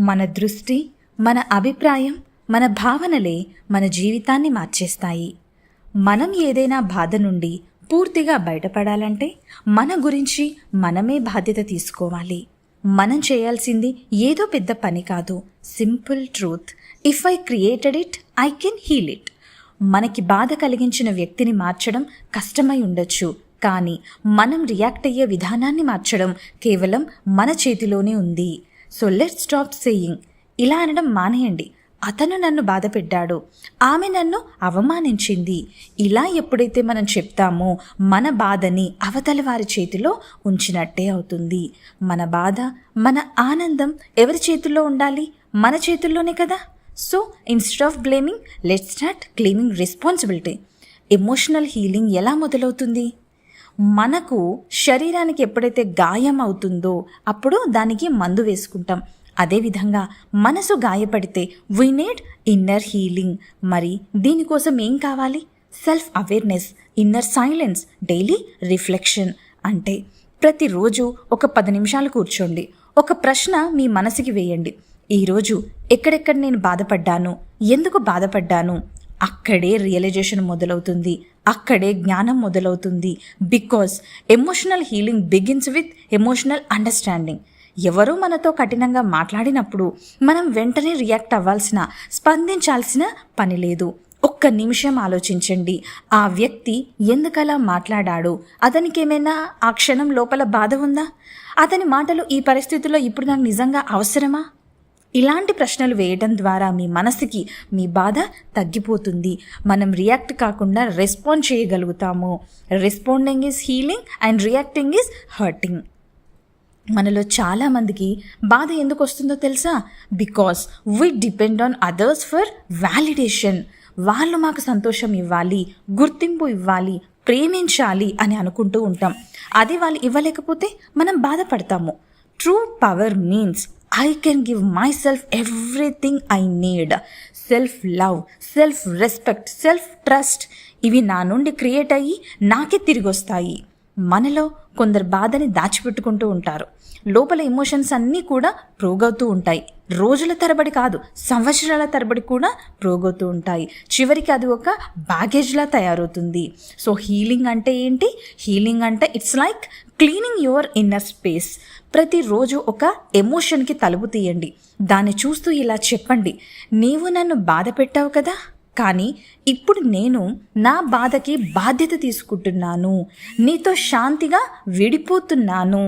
మన దృష్టి మన అభిప్రాయం మన భావనలే మన జీవితాన్ని మార్చేస్తాయి. మనం ఏదైనా బాధ నుండి పూర్తిగా బయటపడాలంటే మన గురించి మనమే బాధ్యత తీసుకోవాలి. మనం చేయాల్సింది ఏదో పెద్ద పని కాదు. Simple truth. If I created it I can heal it మనకి బాధ కలిగించిన వ్యక్తిని మార్చడం కష్టమై ఉండొచ్చు. కానీ మనం రియాక్ట్ అయ్యే విధానాన్ని మార్చడం కేవలం మన చేతిలోనే ఉంది. సో లెట్ స్టాప్ సేయింగ్ ఇలా అనడం మానేయండి. అతను నన్ను బాధ పెట్టాడు ఆమె నన్ను అవమానించింది. ఇలా ఎప్పుడైతే మనం చెప్తామో మన బాధని అవతలి వారి చేతిలో ఉంచినట్టే అవుతుంది. మన బాధ మన ఆనందం ఎవరి చేతుల్లో ఉండాలి? మన చేతుల్లోనే కదా. So instead of blaming let start claiming responsibility emotional healing ఎలా మొదలవుతుంది? మనకు శరీరానికి ఎప్పుడైతే గాయం అవుతుందో అప్పుడు దానికి మందు వేసుకుంటాం. అదేవిధంగా మనసు గాయపడితే వీ నీడ్ ఇన్నర్ హీలింగ్ మరి దీనికోసం ఏం కావాలి? Self awareness inner silence daily reflection అంటే ప్రతిరోజు ఒక పది నిమిషాలు కూర్చోండి. ఒక ప్రశ్న మీ మనసుకి వేయండి. ఈరోజు ఎక్కడెక్కడ నేను బాధపడ్డాను? ఎందుకు బాధపడ్డాను? అక్కడే రియలైజేషన్ మొదలవుతుంది. అక్కడే జ్ఞానం మొదలవుతుంది. Because emotional healing begins with emotional understanding ఎవరో మనతో కఠినంగా మాట్లాడినప్పుడు మనం వెంటనే రియాక్ట్ అవ్వాల్సిన స్పందించాల్సిన పని లేదు. ఒక్క నిమిషం ఆలోచించండి. ఆ వ్యక్తి ఎందుకలా మాట్లాడాడు? అతనికి ఏమైనా ఆ క్షణం లోపల బాధ ఉందా? అతని మాటలు ఈ పరిస్థితుల్లో ఇప్పుడు నాకు నిజంగా అవసరమా? ఇలాంటి ప్రశ్నలు వేయడం ద్వారా మీ మనసుకి మీ బాధ తగ్గిపోతుంది. మనం రియాక్ట్ కాకుండా రెస్పాండ్ చేయగలుగుతాము. Responding is healing and reacting is hurting. మనలో చాలామందికి బాధ ఎందుకు వస్తుందో తెలుసా? Because we depend on others for validation. వాళ్ళు మాకు సంతోషం ఇవ్వాలి గుర్తింపు ఇవ్వాలి ప్రేమించాలి అని అనుకుంటూ ఉంటాం. అది వాళ్ళు ఇవ్వలేకపోతే మనం బాధపడతాము. True power means I can give my self everything I need self love self respect self trust ఇవి నా నుండి క్రియేట్ అయ్యి నాకే తిరిగి వస్తాయి. మనలో కొందరు బాధని దాచిపెట్టుకుంటూ ఉంటారు. లోపల ఎమోషన్స్ అన్నీ కూడా ప్రోగవుతూ ఉంటాయి. రోజుల తరబడి కాదు సంవత్సరాల తరబడి కూడా ప్రోగవుతూ ఉంటాయి. చివరికి అది ఒక బ్యాగేజ్లా తయారవుతుంది. సో హీలింగ్ అంటే ఏంటి? హీలింగ్ అంటే it's like cleaning your inner space ప్రతిరోజు ఒక ఎమోషన్కి తలుపు తీయండి. దాన్ని చూస్తూ ఇలా చెప్పండి. నీవు నన్ను బాధ పెట్టావు కదా? కానీ ఇప్పుడు నేను నా బాధకి బాధ్యత తీసుకుంటున్నాను. నీతో శాంతిగా విడిపోతున్నాను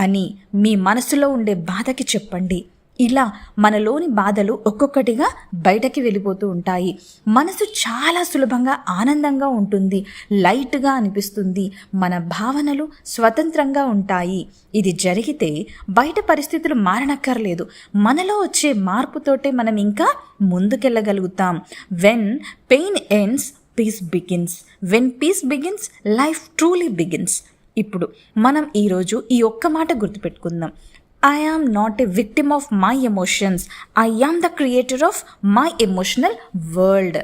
అని మీ మనసులో ఉండే బాధకి చెప్పండి. ఇలా మనలోని బాధలు ఒక్కొక్కటిగా బయటకి వెళ్ళిపోతూ ఉంటాయి. మనసు చాలా సులభంగా ఆనందంగా ఉంటుంది. లైట్గా అనిపిస్తుంది. మన భావనలు స్వతంత్రంగా ఉంటాయి. ఇది జరిగితే బయట పరిస్థితులు మారనక్కర్లేదు. మనలో వచ్చే మార్పుతోటే మనం ఇంకా ముందుకెళ్ళగలుగుతాం. When pain ends peace begins when peace begins life truly begins ఇప్పుడు మనం ఈరోజు ఈ ఒక్క మాట గుర్తుపెట్టుకుందాం. I am not a victim of my emotions. I am the creator of my emotional world.